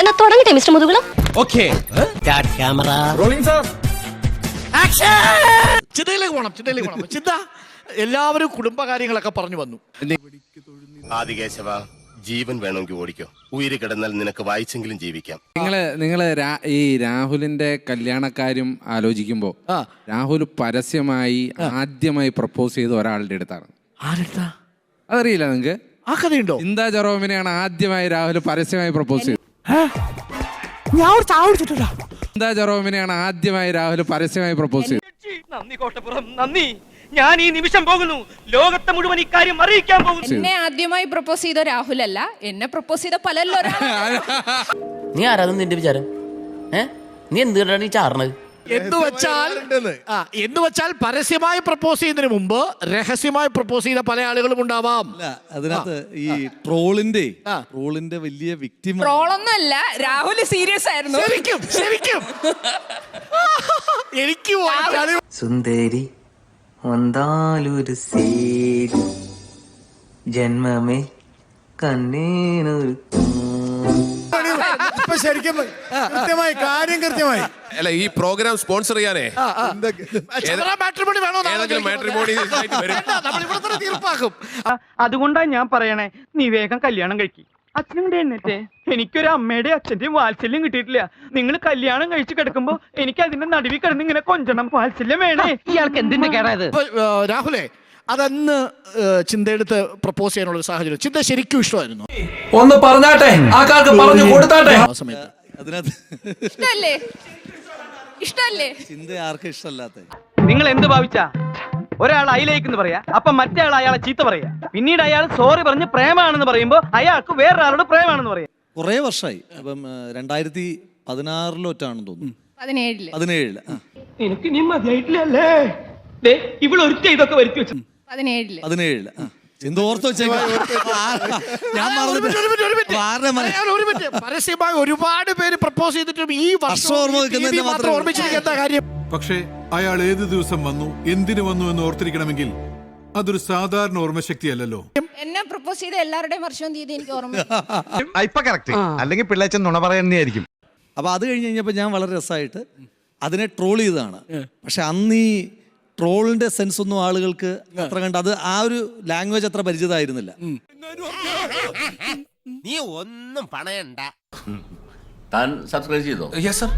എന്നാ തുടങ്ങട്ടെ mister Muthukulam? Okay. ചിന്തയിലേക്ക് പോണം ചിന്തയിലേക്ക് പോണം. ചിന്ത എല്ലാവരും കുടുംബകാര്യങ്ങളൊക്കെ പറഞ്ഞു വന്നു. ആദികേശവ ജീവൻ വേണമെങ്കിൽ ഓടിക്കോ. ഉയര് കിടന്നാൽ നിനക്ക് വായിച്ചെങ്കിലും ജീവിക്കാം. നിങ്ങൾ നിങ്ങൾ ഈ രാഹുലിന്റെ കല്യാണക്കാര്യം ആലോചിക്കുമ്പോ രാഹുൽ പരസ്യമായി ആദ്യമായി പ്രപ്പോസ് ചെയ്ത ഒരാളുടെ അടുത്താണ്. ആരെടുത്താ? അതറിയില്ല നിങ്ങക്ക്? ആ കഥയുണ്ടോ? ഇന്ദാ ജെറോമിനെയാണ് ആദ്യമായി രാഹുൽ പരസ്യമായി പ്രപ്പോസ് ചെയ്തത്. ഞാൻ ഒരു ചായ കുടിച്ചിട്ടില്ല. ചിന്താ ജെറോമിനെയാണ് ആദ്യമായി രാഹുൽ പരസ്യമായി പ്രപ്പോസ് ചെയ്തത്? നന്ദി കോട്ടപ്പുറം നന്ദി. ഞാൻ ഈ നിമിഷം പോകുന്നു. ലോകത്തെ മുഴുവൻ ഇക്കാര്യം അറിയിക്കാൻ പോകുന്നു. എന്നെ ആദ്യമായി പ്രപ്പോസ് ചെയ്ത രാഹുൽ അല്ല എന്നെ പ്രപ്പോസ് ചെയ്ത പലല്ലോ നീ ആരാധന നിന്റെ വിചാരം? ഏ? നീ എന്തുകൊണ്ടാണ് ഈ ചാർണത് എന്ന് വെച്ചാൽ ആ എന്ന് വെച്ചാൽ പരസ്യമായി പ്രപ്പോസ് ചെയ്യുന്നതിന് മുമ്പ് രഹസ്യമായി പ്രപ്പോസ് ചെയ്ത പല ആളുകളും ഉണ്ടാവാം. അല്ല അതിനകത്ത് ഈ ട്രോളിന്റെ ട്രോളിന്റെ വലിയ വിക്ടിം ട്രോളൊന്നുമല്ല രാഹുൽ സീരിയസ് ആയിരുന്നു. ശരിക്കും ശരിക്കും. എനിക്ക് സുന്ദരി വന്നാലൊരു സേരി. ജന്മമേ കണ്ണീനൊരു ഇപ്പൊ ശരിക്കും കൃത്യമായി കാര്യം കൃത്യമായി. അല്ല ഈ പ്രോഗ്രാം സ്പോൺസർ ചെയ്യാനേ. മാട്രിമോണി വേണോ ഏതെങ്കിലും ഇവിടെ തീർപ്പാക്കും. അതുകൊണ്ടാ ഞാൻ പറയണേ നീ വേഗം കല്യാണം കഴിക്കി. അച്ഛനും കൂടെ എഴുന്നേറ്റേ എനിക്കൊരു അമ്മയുടെ അച്ഛന്റെയും വാത്സല്യം കിട്ടിയിട്ടില്ല. നിങ്ങൾ കല്യാണം കഴിച്ചു കിടക്കുമ്പോ എനിക്ക് അതിന്റെ നടുവിൽ കിടന്ന് ഇങ്ങനെ കൊഞ്ചണം. വാത്സല്യം വേണേ. ഇയാൾക്ക് എന്തിന്റെ കേടായത് രാഹുലേ അതന്ന് ചിന്തയെടുത്ത് പ്രപ്പോസ് ചെയ്യാനുള്ള ഒരു സാഹചര്യം. ചിന്ത ശരിക്കും ഇഷ്ടമായിരുന്നു. ഒന്ന് പറഞ്ഞാട്ടെ? ആൾക്കാർക്ക് പറഞ്ഞു കൊടുത്താട്ടെ? ആ സമയത്ത്. അതിനകത്ത് ഇഷ്ടല്ലേ? ഇഷ്ടല്ലേ? ചിന്ത ആർക്കും ഇഷ്ടമല്ലാത്ത നിങ്ങൾ എന്ത് ഭാവിച്ചാ? ഒരാൾ അയിലേക്കെന്ന് പറയാ അപ്പൊ മറ്റേ ആൾ അയാളെ ചീത്ത പറയാ. പിന്നീട് അയാൾ സോറി പറഞ്ഞ് പ്രേമാണെന്ന് പറയുമ്പോ അയാൾക്ക് വേറൊരാളോട് പ്രേമാണെന്ന് പറയാം. കുറേ വർഷമായി അപ്പം രണ്ടായിരത്തി പതിനാറിലൊറ്റാണെന്ന് തോന്നുന്നു. പതിനേഴിൽ. പതിനേഴിൽ ആ, എനിക്ക് നീ മതിയായിട്ടില്ലല്ലേ? ദേ, ഇതൊക്കെ വരുത്തി വെച്ചു. പതിനേഴിൽ. പതിനേഴിൽ. എന്തോ ഓർത്ത് വെച്ചേക്കാം. ഞാൻ ആ, ഒരു മിനിറ്റ്, ഒരു മിനിറ്റ്, ഒരു മിനിറ്റ്. ആരുടെ മന- അയാൾ ഒരു മിനിറ്റ്. പരസ്യമായി ഒരുപാട് പേര് പ്രപ്പോസ് ചെയ്തിട്ടും ഈ വർഷം വർഷം ഓർമ്മ ഈ മാത്രം കാര്യം. പക്ഷേ അയാൾ ഏത് ദിവസം വന്നു എന്തിനു വന്നു എന്ന് ഓർത്തിരിക്കണമെങ്കിൽ അതൊരു സാധാരണ ഓർമ്മശക്തിയല്ലല്ലോ. എന്നെ പ്രപ്പോസ് ചെയ്ത എല്ലാവരുടെയും വർഷവും തീയതി എനിക്ക് ഓർമ്മ. ഇപ്പൊ കറക്റ്റ് അല്ലെങ്കിൽ പിള്ളേച്ചൻ നുണ പറയുന്നതായിരിക്കും. അപ്പൊ അത് കഴിഞ്ഞ് കഴിഞ്ഞപ്പോൾ ഞാൻ വളരെ രസമായിട്ട് അതിനെ ട്രോൾ ചെയ്തതാണ്. പക്ഷെ അന്ന് ഈ ട്രോളിന്റെ സെൻസ് ഒന്നും ആളുകൾക്ക് അത്ര കണ്ട അത് ആ ഒരു ലാംഗ്വേജ് അത്ര പരിചിതമായിരുന്നില്ല. നീ ഒന്നും പണയണ്ട. താൻ സബ്സ്ക്രൈബ് ചെയ്തോ? യെസ് സർ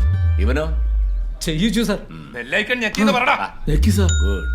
ഇവനോ? ചെയ്യിച്ചു സർ ബെല്ലൈക്കൺ പറടാ. Sir good